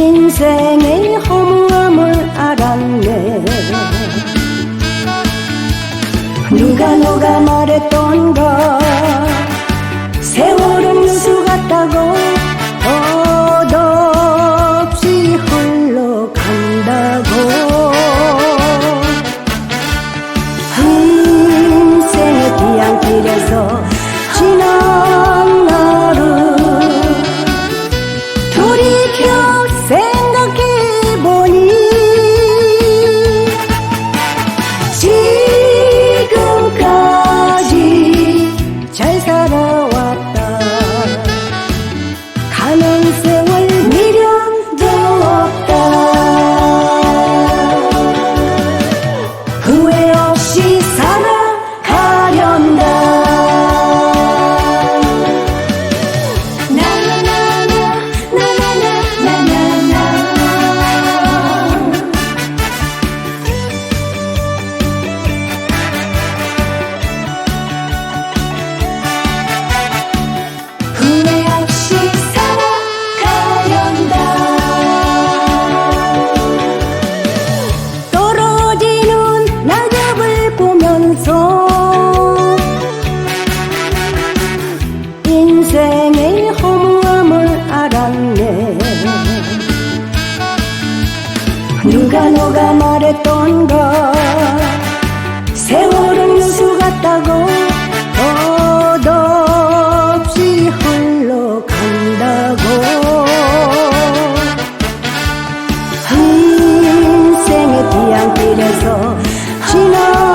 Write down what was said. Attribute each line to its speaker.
Speaker 1: 인생의 허무함을 알았네. 누가 누가 말했던가 세월은 누수 같다고 덧없이 흘러간다고. 인생의 뒤안길에서 지난 날을 돌이켜 생 길에서 지나